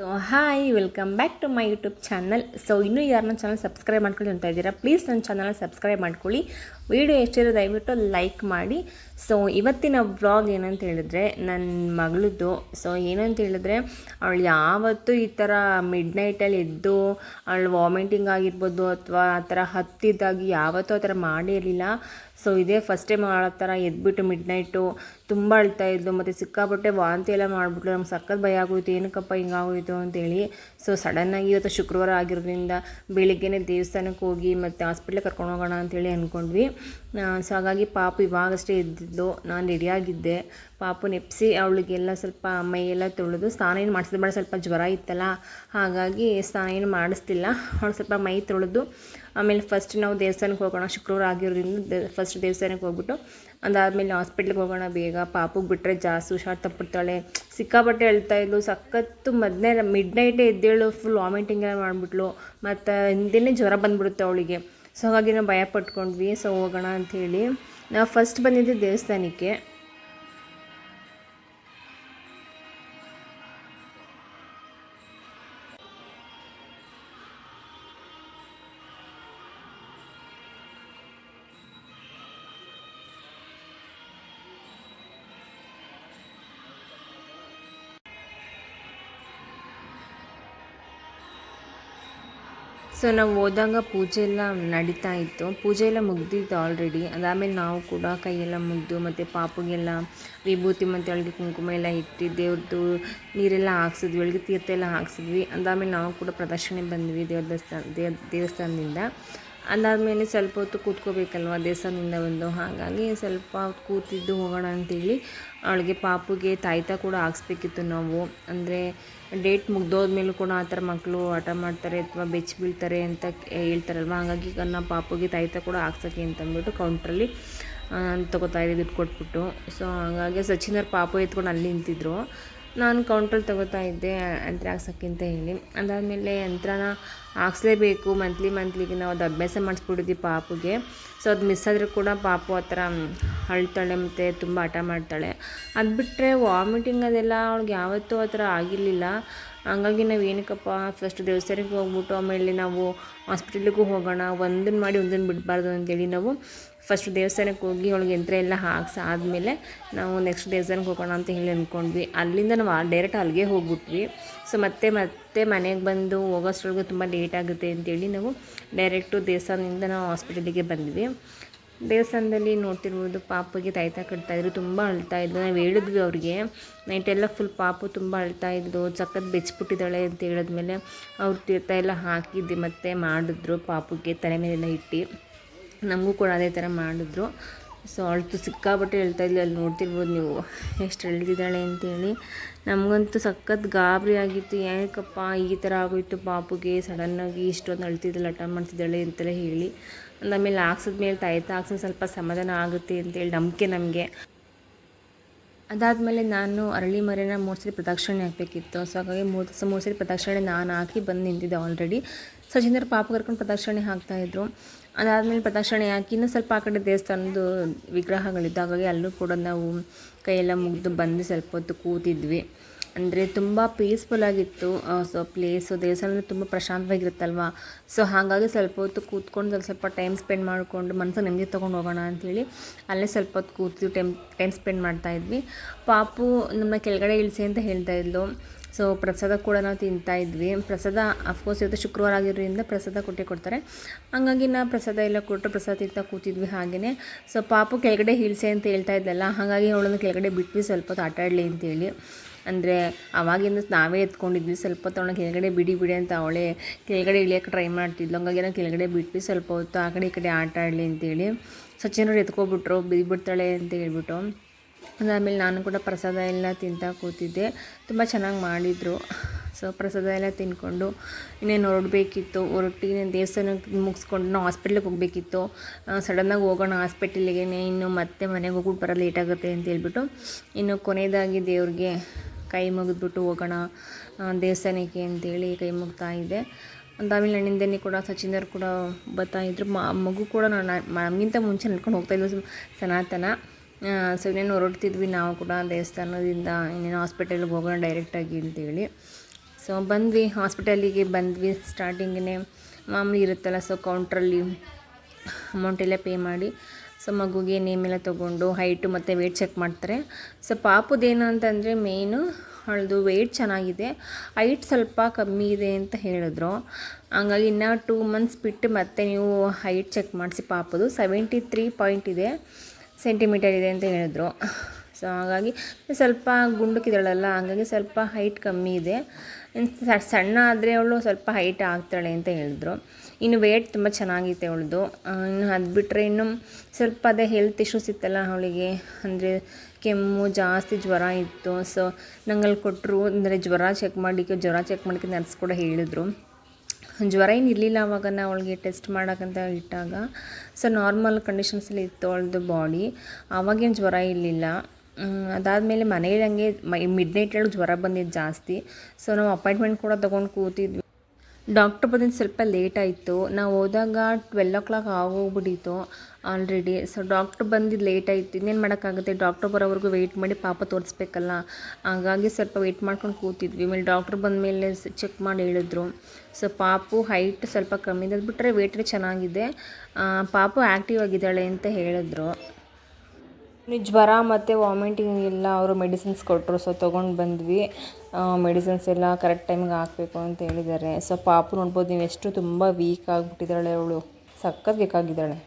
So hi welcome back to my YouTube channel so ಇನ್ನೂ ಯಾರು ನನ್ನ ಚಾನಲ್ ಸಬ್ಸ್ಕ್ರೈಬ್ ಮಾಡ್ಕೊಳ್ಳಿ ಅಂತ ಇದ್ದೀರಾ ಪ್ಲೀಸ್ ನನ್ನ ಚಾನಲ್ ಸಬ್ಸ್ಕ್ರೈಬ್ ಮಾಡ್ಕೊಳ್ಳಿ. ವೀಡಿಯೋ ಎಷ್ಟಿರೋ ದಯವಿಟ್ಟು ಲೈಕ್ ಮಾಡಿ. ಸೊ ಇವತ್ತಿನ ವ್ಲಾಗ್ ಏನಂತ ಹೇಳಿದ್ರೆ ನನ್ನ ಮಗಳದ್ದು. ಸೊ ಏನಂತ ಹೇಳಿದ್ರೆ, ಅವಳು ಯಾವತ್ತೂ ಈ ಥರ ಮಿಡ್ ನೈಟಲ್ಲಿ ಎದ್ದು, ಅವಳು ವಾಮಿಟಿಂಗ್ ಆಗಿರ್ಬೋದು ಅಥವಾ ಆ ಥರ ಹತ್ತಿದ್ದಾಗಿ ಯಾವತ್ತೂ ಆ ಥರ ಮಾಡಿರಲಿಲ್ಲ. ಸೊ ಇದೇ ಫಸ್ಟ್ ಟೈಮ್ ಆ ಥರ ಎದ್ಬಿಟ್ಟು ಮಿಡ್ ನೈಟು ತುಂಬ ಅಳ್ತಾ ಇದ್ಲು, ಮತ್ತು ಸಿಕ್ಕಾಪಟ್ಟೆ ವಾಂತಿ ಎಲ್ಲ ಮಾಡಿಬಿಟ್ಲು. ನಮ್ಗೆ ಸಖತ್ ಭಯ ಆಗೋಯಿತು, ಏನಕ್ಕಪ್ಪ ಹಿಂಗಾಗೋಯಿತು ಅಂತೇಳಿ. ಸೊ ಸಡನ್ನಾಗಿ ಇವತ್ತು ಶುಕ್ರವಾರ ಆಗಿರೋದ್ರಿಂದ ಬೆಳಿಗ್ಗೆನೇ ದೇವಸ್ಥಾನಕ್ಕೆ ಹೋಗಿ ಮತ್ತು ಹಾಸ್ಪಿಟ್ಲಿಗೆ ಕರ್ಕೊಂಡು ಹೋಗೋಣ ಅಂತೇಳಿ ಅಂದ್ಕೊಂಡ್ವಿ ಸೊ ಹಾಗಾಗಿ ಪಾಪ ಇವಾಗಷ್ಟೇ ಇದ್ದಿದ್ದು ನಾನು ರೆಡಿಯಾಗಿದ್ದೆ ಪಾಪು ನೆಪ್ಸಿ, ಅವಳಿಗೆಲ್ಲ ಸ್ವಲ್ಪ ಮೈಯೆಲ್ಲ ತೊಳೆದು ಸ್ನಾನ ಏನು ಮಾಡಿಸಿದ ಬೇಡ, ಸ್ವಲ್ಪ ಜ್ವರ ಇತ್ತಲ್ಲ, ಹಾಗಾಗಿ ಸ್ನಾನ ಏನು ಮಾಡಿಸ್ತಿಲ್ಲ. ಅವಳು ಸ್ವಲ್ಪ ಮೈ ತೊಳೆದು, ಆಮೇಲೆ ಫಸ್ಟ್ ನಾವು ದೇವಸ್ಥಾನಕ್ಕೆ ಹೋಗೋಣ. ಶುಕ್ರವಾರ ಆಗಿರೋದ್ರಿಂದ ಫಸ್ಟ್ ದೇವಸ್ಥಾನಕ್ಕೆ ಹೋಗ್ಬಿಟ್ಟು, ಅದಾದಮೇಲೆ ಹಾಸ್ಪಿಟ್ಲಿಗೆ ಹೋಗೋಣ. ಬೇಗ ಪಾಪುಗೆ ಬಿಟ್ಟರೆ ಜಾಸ್ತಿ ಹುಷಾರು ತಪ್ಪಿಡ್ತಾಳೆ ಸಿಕ್ಕಾಪಟ್ಟೆ ಹೇಳ್ತಾ ಇದ್ಲು. ಸಖತ್ತು ಮದ್ನೇ ಮಿಡ್ ನೈಟೇ ಎದ್ದೇಳು ಫುಲ್ ವಾಮಿಟಿಂಗ್ ಎಲ್ಲ ಮಾಡಿಬಿಟ್ಲು. ಮತ್ತು ಹಿಂದೆನೇ ಜ್ವರ ಬಂದ್ಬಿಡುತ್ತೆ ಅವಳಿಗೆ. ಸೊ ಹಾಗಾಗಿ ನಾವು ಭಯ ಪಟ್ಕೊಂಡ್ವಿ. ಸೊ ಹೋಗೋಣ ಅಂಥೇಳಿ ನಾವು ಫಸ್ಟ್ ಬಂದಿದ್ದೆ ದೇವಸ್ಥಾನಕ್ಕೆ. ಸೊ ನಾವು ಹೋದಾಗ ಪೂಜೆ ಎಲ್ಲ ನಡೀತಾ ಇತ್ತು. ಪೂಜೆ ಎಲ್ಲ ಮುಗ್ದಿತ್ತು ಆಲ್ರೆಡಿ ಅದಾದಮೇಲೆ ನಾವು ಕೂಡ ಕೈಯೆಲ್ಲ ಮುಗ್ದು ಮತ್ತು ಪಾಪುಗೆಲ್ಲ ವಿಭೂತಿ ಮತ್ತು ಅವಳಿಗೆ ಕುಂಕುಮ ಎಲ್ಲ ಇಟ್ಟು ದೇವ್ರದ್ದು ನೀರೆಲ್ಲ ಹಾಕ್ಸಿದ್ವಿ ಅವಳಿಗೆ ತೀರ್ಥ ಎಲ್ಲ ಹಾಕ್ಸಿದ್ವಿ. ಅದಾದಮೇಲೆ ನಾವು ಕೂಡ ಪ್ರದರ್ಶನೆ ಬಂದ್ವಿ ದೇವ್ರ ದೇವಸ್ಥಾನ, ದೇವ ದೇವಸ್ಥಾನದಿಂದ. ಅದಾದಮೇಲೆ ಸ್ವಲ್ಪ ಹೊತ್ತು ಕೂತ್ಕೋಬೇಕಲ್ವ ದೇವಸ್ಥಾನದಿಂದ ಬಂದು? ಹಾಗಾಗಿ ಸ್ವಲ್ಪ ಕೂತಿದ್ದು ಹೋಗೋಣ ಅಂತೇಳಿ ಅವಳಿಗೆ ಪಾಪುಗೆ ತಾಯ್ತ ಕೂಡ ಹಾಕ್ಸ್ಬೇಕಿತ್ತು ನಾವು. ಅಂದರೆ ಡೇಟ್ ಮುಗ್ದೋದ್ಮೇಲೂ ಕೂಡ ಆ ಥರ ಮಕ್ಕಳು ಆಟ ಮಾಡ್ತಾರೆ ಅಥವಾ ಬೆಚ್ಚಿ ಬೀಳ್ತಾರೆ ಅಂತ ಹೇಳ್ತಾರಲ್ವ? ಹಾಗಾಗಿ ನಮ್ಮ ಪಾಪುಗೆ ತಾಯ್ತ ಕೂಡ ಹಾಕ್ಸೋಕ್ಕೆ ಅಂತಂದ್ಬಿಟ್ಟು ಕೌಂಟ್ರಲ್ಲಿ ತಗೋತಾ ಇದ್ದೀವಿ ದುಡ್ಡು ಕೊಟ್ಬಿಟ್ಟು. ಸೊ ಹಾಗಾಗಿ ಸಚಿನವ್ರ ಪಾಪು ಎತ್ಕೊಂಡು ಅಲ್ಲಿ ನಿಂತಿದ್ರು. ನಾನು ಕೌಂಟ್ರಲ್ಲಿ ತಗೋತಾ ಇದ್ದೆ, ಯಂತ್ರ ಹಾಕ್ಸೋಕ್ಕಿಂತ ಹೇಳಿ. ಅದಾದಮೇಲೆ ಯಂತ್ರನ ಹಾಕ್ಸ್ಲೇಬೇಕು. ಮಂತ್ಲಿ ಮಂತ್ಲಿಗೆ ನಾವು ಅದು ಅಭ್ಯಾಸ ಮಾಡಿಸ್ಬಿಟ್ಟಿದ್ವಿ ಪಾಪುಗೆ. ಸೊ ಅದು ಮಿಸ್ ಆದರೂ ಕೂಡ ಪಾಪು ಆ ಥರ ಅಳ್ತಾಳೆ ಮತ್ತು ತುಂಬ ಹಠ ಮಾಡ್ತಾಳೆ. ಅದು ಬಿಟ್ಟರೆ ವಾಮಿಟಿಂಗ್ ಅದೆಲ್ಲ ಅವ್ಳಿಗೆ ಯಾವತ್ತೂ ಆ ಥರ ಆಗಿರಲಿಲ್ಲ. ಹಂಗಾಗಿ ನಾವು ಏನಕ್ಕಪ್ಪ ಫಸ್ಟ್ ದೇವಸ್ಥಾನಕ್ಕೆ ಹೋಗ್ಬಿಟ್ಟು ಆಮೇಲೆ ನಾವು ಹಾಸ್ಪಿಟಲ್ಗೂ ಹೋಗೋಣ ಒಂದನ್ನು ಮಾಡಿ ಒಂದನ್ನು ಬಿಡಬಾರ್ದು ಅಂತೇಳಿ ನಾವು ಫಸ್ಟ್ ದೇವಸ್ಥಾನಕ್ಕೆ ಹೋಗಿ ಅವಳಿಗೆ ಯಂತ್ರ ಎಲ್ಲ ಹಾಕ್ಸಿ, ಆದಮೇಲೆ ನಾವು ನೆಕ್ಸ್ಟ್ ದೇವಸ್ಥಾನಕ್ಕೆ ಹೋಗೋಣ ಅಂತ ಹೇಳಿ ಅಂದ್ಕೊಂಡ್ವಿ. ಅಲ್ಲಿಂದ ನಾವು ಡೈರೆಕ್ಟ್ ಅಲ್ಲಿಗೆ ಹೋಗ್ಬಿಟ್ವಿ. ಸೊ ಮತ್ತೆ ಮತ್ತೆ ಮನೆಗೆ ಬಂದು ಹೋಗೋಷ್ಟ್ರೊಳಗೆ ತುಂಬ ಲೇಟ್ ಆಗುತ್ತೆ ಅಂತೇಳಿ ನಾವು ಡೈರೆಕ್ಟು ದೇವಸ್ಥಾನದಿಂದ ನಾವು ಹಾಸ್ಪಿಟಲಿಗೆ ಬಂದ್ವಿ. ದೇವಸ್ಥಾನದಲ್ಲಿ ನೋಡ್ತಿರ್ಬೋದು ಪಾಪುಗೆ ತಾಯ್ತ ಕಟ್ತಾಯಿದ್ರು ತುಂಬ ಅಳ್ತಾ ಇದ್ದು ನಾವು ಹೇಳಿದ್ವಿ ಅವ್ರಿಗೆ, ನೈಟೆಲ್ಲ ಫುಲ್ ಪಾಪು ತುಂಬ ಅಳ್ತಾ ಇದ್ದು ಸಖತ್ ಬೆಚ್ಚಿಬಿಟ್ಟಿದ್ದಾಳೆ ಅಂತ ಹೇಳಿದ್ಮೇಲೆ ಅವ್ರು ತೀರ್ಥ ಎಲ್ಲ ಹಾಕಿದ್ದು ಮತ್ತೆ ಮಾಡಿದ್ರು ಪಾಪುಗೆ, ತಲೆ ಮೇಲೆಲ್ಲ ಇಟ್ಟು. ನಮಗೂ ಕೂಡ ಅದೇ ಥರ ಮಾಡಿದ್ರು. ಸೊ ಅಳ್ತು ಸಿಕ್ಕಾಬಟ್ಟೆ ಹೇಳ್ತಾ ಇದ್ಲು, ಅಲ್ಲಿ ನೋಡ್ತಿರ್ಬೋದು ನೀವು ಎಷ್ಟು ಹೇಳ್ತಿದ್ದಾಳೆ ಅಂತೇಳಿ. ನಮಗಂತೂ ಸಖತ್ ಗಾಬರಿ ಆಗಿತ್ತು, ಏನಕ್ಕಪ್ಪ ಈ ಥರ ಆಗೋಯ್ತು ಪಾಪುಗೆ ಸಡನ್ನಾಗಿ ಇಷ್ಟೊಂದು ಅಳ್ತಿದ್ದಲ್ಲ ಹಠ ಮಾಡ್ತಿದ್ದಾಳೆ ಅಂತೆಲ್ಲ ಹೇಳಿ. ಆಮೇಲೆ ಹಾಕ್ಸಿದ್ಮೇಲೆ ತಾಯ್ತ ಹಾಕ್ಸಿದ್ರೆ ಸ್ವಲ್ಪ ಸಮಾಧಾನ ಆಗುತ್ತೆ ಅಂತೇಳಿ ನಂಬಿಕೆ ನಮಗೆ. ಅದಾದಮೇಲೆ ನಾನು ಅರಳಿ ಮರೆನ ಮೂರು ಸರಿ ಪ್ರದಕ್ಷಿಣೆ ಹಾಕಬೇಕಿತ್ತು. ಸೊ ಹಾಗಾಗಿ ಮೂರು ದಿವಸ ಮೂರು ಸರಿ ಪ್ರದಕ್ಷಿಣೆ ನಾನು ಹಾಕಿ ಬಂದು ನಿಂತಿದ್ದೆ ಆಲ್ರೆಡಿ ಸಚಿಂದ್ರ ಪಾಪ ಕರ್ಕೊಂಡು ಪ್ರದಕ್ಷಿಣೆ ಹಾಕ್ತಾಯಿದ್ರು ಅದಾದಮೇಲೆ ಪ್ರದಕ್ಷಿಣೆ ಹಾಕಿ ಇನ್ನೂ ಸ್ವಲ್ಪ ಆ ಕಡೆ ದೇವಸ್ಥಾನದ್ದು ಹಾಗಾಗಿ ಅಲ್ಲೂ ಕೂಡ ನಾವು ಕೈಯೆಲ್ಲ ಮುಗಿದು ಬಂದು ಸ್ವಲ್ಪ ಹೊತ್ತು ಕೂತಿದ್ವಿ. ಅಂದರೆ ತುಂಬ ಪೀಸ್ಫುಲ್ಲಾಗಿತ್ತು ಸೊ ಪ್ಲೇಸು ದೇವಸ್ಥಾನ ತುಂಬ ಪ್ರಶಾಂತವಾಗಿರುತ್ತಲ್ವ? ಸೊ ಹಾಗಾಗಿ ಸ್ವಲ್ಪ ಹೊತ್ತು ಕೂತ್ಕೊಂಡು ಸ್ವಲ್ಪ ಸ್ವಲ್ಪ ಟೈಮ್ ಸ್ಪೆಂಡ್ ಮಾಡಿಕೊಂಡು ಮನಸ್ಸು ನೆಮ್ಮದಿ ತೊಗೊಂಡು ಹೋಗೋಣ ಅಂಥೇಳಿ ಅಲ್ಲೇ ಸ್ವಲ್ಪ ಹೊತ್ತು ಕೂತಿದ್ವಿ ಟೈಮ್ ಟೈಮ್ ಸ್ಪೆಂಡ್ ಮಾಡ್ತಾಯಿದ್ವಿ ಪಾಪು ನಮ್ಮ ಕೆಳಗಡೆ ಇಳಿಸಿ ಅಂತ ಹೇಳ್ತಾ ಇದ್ಲು. ಸೊ ಪ್ರಸಾದ ಕೂಡ ನಾವು ತಿಂತಾ ಇದ್ವಿ. ಪ್ರಸಾದ ಅಫ್ಕೋರ್ಸ್ ಇವತ್ತು ಶುಕ್ರವಾರ ಆಗಿರೋದ್ರಿಂದ ಪ್ರಸಾದ ಕೊಟ್ಟೆ ಕೊಡ್ತಾರೆ. ಹಂಗಾಗಿ ನಾ ಪ್ರಸಾದ ಎಲ್ಲ ಕೊಟ್ಟು ಪ್ರಸಾದ ತಿಂತಾ ಕೂತಿದ್ವಿ ಹಾಗೆಯೇ ಸೊ ಪಾಪು ಕೆಳಗಡೆ ಹೀಲ್ಸೆ ಅಂತ ಹೇಳ್ತಾ ಇದ್ದಲ್ಲ, ಹಾಗಾಗಿ ಅವಳನ್ನು ಕೆಳಗಡೆ ಬಿಟ್ವಿ ಸ್ವಲ್ಪ ಹೊತ್ತು, ಆಟ ಆಡಲಿ ಅಂತೇಳಿ. ಅಂದರೆ, ಅವಾಗಿಂದ ನಾವೇ ಎತ್ಕೊಂಡಿದ್ವಿ, ಸ್ವಲ್ಪ ಹೊತ್ತು ಅವಳ ಕೆಳಗಡೆ ಬಿಡಿ ಬಿಡಿ ಅಂತ ಅವಳೇ ಕೆಳಗಡೆ ಇಳಿಯೋಕೆ ಟ್ರೈ ಮಾಡ್ತಿದ್ಲು. ಹಂಗಾಗಿ ನಾವು ಕೆಳಗಡೆ ಬಿಟ್ವಿ ಸ್ವಲ್ಪ ಹೊತ್ತು, ಆ ಕಡೆ ಈ ಕಡೆ ಆಟ ಆಡಲಿ ಅಂತೇಳಿ. ಸಚಿನವ್ರು ಎತ್ಕೊಬಿಟ್ರು ಬಿದ್ದುಬಿಡ್ತಾಳೆ ಅಂತ ಹೇಳ್ಬಿಟ್ಟು. ಅದಾದಮೇಲೆ ನಾನು ಕೂಡ ಪ್ರಸಾದ ಎಲ್ಲ ತಿಂತಾ ಕೂತಿದ್ದೆ. ತುಂಬ ಚೆನ್ನಾಗಿ ಮಾಡಿದರು. ಸೊ ಪ್ರಸಾದ ಎಲ್ಲ ತಿಂದ್ಕೊಂಡು ಇನ್ನೇನು ಹೊರಡಬೇಕಿತ್ತು. ಹೊರಟಿಗೆ ದೇವಸ್ಥಾನಕ್ಕೆ ಮುಗಿಸ್ಕೊಂಡು ನಾವು ಹಾಸ್ಪಿಟ್ಲಿಗೆ ಹೋಗಬೇಕಿತ್ತು. ಸಡನ್ನಾಗಿ ಹೋಗೋಣ ಹಾಸ್ಪಿಟಲಿಗೆ ಇನ್ನು ಮತ್ತೆ ಮನೆಗೆ ಹೋಗ್ಬಿಟ್ಟು ಬರೋ ಲೇಟ್ ಆಗುತ್ತೆ ಅಂತ ಹೇಳ್ಬಿಟ್ಟು ಇನ್ನು ಕೊನೆಯದಾಗಿ ದೇವ್ರಿಗೆ ಕೈ ಮುಗಿದ್ಬಿಟ್ಟು ಹೋಗೋಣ ದೇವಸ್ಥಾನಕ್ಕೆ ಅಂತೇಳಿ ಕೈ ಮುಗ್ತಾ ಇದ್ದೆ ಆಮೇಲೆ ನನ್ನಿಂದನೇ ಕೂಡ ಸಚಿನ್ದವ್ರು ಕೂಡ ಬರ್ತಾಯಿದ್ರು ಮಗು ಕೂಡ ನಾನು ನಮಗಿಂತ ಮುಂಚೆ ನಡ್ಕೊಂಡು ಹೋಗ್ತಾಯಿದ್ರು ಸನಾತನ. ಸೊ ಇನ್ನೇನು ಹೊರಡ್ತಿದ್ವಿ ನಾವು ಕೂಡ ದೇವಸ್ಥಾನದಿಂದ, ಇನ್ನೇನು ಹಾಸ್ಪಿಟಲ್ಗೆ ಹೋಗೋಣ ಡೈರೆಕ್ಟಾಗಿ ಅಂತೇಳಿ. ಸೊ ಬಂದ್ವಿ ಹಾಸ್ಪಿಟಲಿಗೆ ಬಂದ್ವಿ ಸ್ಟಾರ್ಟಿಂಗೇ ಮಾಮೂಲಿ ಇರುತ್ತಲ್ಲ ಸೊ ಕೌಂಟ್ರಲ್ಲಿ ಅಮೌಂಟೆಲ್ಲ ಪೇ ಮಾಡಿ ಸೊ ಮಗುಗೆ ನೇಮ್ ಎಲ್ಲ ತೊಗೊಂಡು ಹೈಟು ಮತ್ತು ವೆಯ್ಟ್ ಚೆಕ್ ಮಾಡ್ತಾರೆ. ಸೊ ಪಾಪುದೇನು ಅಂತಂದರೆ ಮೇಯ್ನು ಅವಳದು ವೆಯ್ಟ್ ಚೆನ್ನಾಗಿದೆ ಹೈಟ್ ಸ್ವಲ್ಪ ಕಮ್ಮಿ ಇದೆ ಅಂತ ಹೇಳಿದ್ರು. ಹಂಗಾಗಿ ಇನ್ನೂ ಟೂ ಮಂತ್ಸ್ ಬಿಟ್ಟು ಮತ್ತೆ ನೀವು ಹೈಟ್ ಚೆಕ್ ಮಾಡಿಸಿ ಪಾಪದು. ಸೆವೆಂಟಿ ತ್ರೀ ಪಾಯಿಂಟ್ ಇದೆ. ಸೆಂಟಿಮೀಟರ್ ಇದೆ ಅಂತ ಹೇಳಿದ್ರು. ಸೊ ಹಾಗಾಗಿ ಸ್ವಲ್ಪ ಗುಂಡಕ್ಕಿದ್ದಾಳಲ್ಲ ಹಾಗಾಗಿ ಸ್ವಲ್ಪ ಹೈಟ್ ಕಮ್ಮಿ ಇದೆ. ಸಣ್ಣ ಆದರೆ ಅವಳು ಸ್ವಲ್ಪ ಹೈಟ್ ಆಗ್ತಾಳೆ ಅಂತ ಹೇಳಿದ್ರು. ಇನ್ನು ವೇಟ್ ತುಂಬ ಚೆನ್ನಾಗಿತ್ತು ಅವಳದು. ಇನ್ನು ಅದು ಬಿಟ್ಟರೆ ಇನ್ನು ಸ್ವಲ್ಪ ಅದೇ ಹೆಲ್ತ್ ಇಶ್ಯೂಸ್ ಇತ್ತಲ್ಲ ಅವಳಿಗೆ. ಅಂದರೆ ಕೆಮ್ಮು, ಜಾಸ್ತಿ ಜ್ವರ ಇತ್ತು. ಸೊ ನಂಗಲ್ಲಿ ಕೊಟ್ಟರು ಅಂದರೆ ಜ್ವರ ಚೆಕ್ ಮಾಡಲಿಕ್ಕೆ, ಜ್ವರ ಚೆಕ್ ಮಾಡಲಿಕ್ಕೆ ನರ್ಸ್ ಕೂಡ ಹೇಳಿದರು. ಜ್ವರ ಏನು ಇರಲಿಲ್ಲ ಅವಾಗ ನಾವು ಅವಳಿಗೆ ಟೆಸ್ಟ್ ಮಾಡೋಕ್ಕಂತ ಇಟ್ಟಾಗ. ಸೊ ನಾರ್ಮಲ್ ಕಂಡೀಷನ್ಸಲ್ಲಿ ಇತ್ತು ಅವಳದು ಬಾಡಿ ಆವಾಗೇನು ಜ್ವರ ಇರಲಿಲ್ಲ. ಅದಾದಮೇಲೆ ಮನೇಲಿ ಹಂಗೆ ಮೈ ಮಿಡ್ ನೈಟಲ್ಲಿ ಜ್ವರ ಬಂದಿದ್ದು ಜಾಸ್ತಿ. ಸೊ ನಾವು ಅಪಾಯಿಂಟ್ಮೆಂಟ್ ಕೂಡ ತೊಗೊಂಡು ಕೂತಿದ್ವಿ. ಡಾಕ್ಟ್ರ್ ಬಂದಿದ್ದು ಸ್ವಲ್ಪ ಲೇಟ್ ಆಯಿತು. ನಾವು ಹೋದಾಗ ಟ್ವೆಲ್ ಓ ಕ್ಲಾಕ್ ಆಗೋಗ್ಬಿಟ್ಟಿತ್ತು ಆಲ್ರೆಡಿ ಸೊ ಡಾಕ್ಟ್ರ್ ಬಂದಿದ್ದು ಲೇಟ್ ಆಯಿತು. ಇನ್ನೇನು ಮಾಡೋಕ್ಕಾಗುತ್ತೆ? ಡಾಕ್ಟ್ರ್ ಬರೋವರೆಗೂ ವೆಯ್ಟ್ ಮಾಡಿ ಪಾಪ ತೋರಿಸ್ಬೇಕಲ್ಲ. ಹಾಗಾಗಿ ಸ್ವಲ್ಪ ವೆಯ್ಟ್ ಮಾಡ್ಕೊಂಡು ಕೂತಿದ್ವಿ. ಆಮೇಲೆ ಡಾಕ್ಟ್ರ್ ಬಂದಮೇಲೆ ಚೆಕ್ ಮಾಡಿ ಹೇಳಿದ್ರು. ಸೊ ಪಾಪು ಹೈಟ್ ಸ್ವಲ್ಪ ಕಮ್ಮಿ ಇದೆ ಅದು ಬಿಟ್ಟರೆ ಚೆನ್ನಾಗಿದೆ. ಪಾಪು ಆ್ಯಕ್ಟಿವ್ ಆಗಿದ್ದಾಳೆ ಅಂತ ಹೇಳಿದ್ರು. ಜ್ವರ ಮತ್ತು ವಾಮಿಟಿಂಗ್ ಇಲ್ಲ ಅವರು ಮೆಡಿಸಿನ್ಸ್ ಕೊಟ್ಟರು ಸೊ ತೊಗೊಂಡು ಬಂದ್ವಿ. ಮೆಡಿಸಿನ್ಸ್ ಎಲ್ಲ ಕರೆಕ್ಟ್ ಟೈಮಿಗೆ ಹಾಕಬೇಕು ಅಂತ ಹೇಳಿದ್ದಾರೆ. ಸೊ ಪಾಪು ನೋಡ್ಬೋದು, ನೀವು ಎಷ್ಟು ತುಂಬ ವೀಕ್ ಆಗಿಬಿಟ್ಟಿದ್ದಾಳೆ ಅವಳು. ಸಖತ್ ವೀಕ್ ಆಗಿದ್ದಾಳೆ.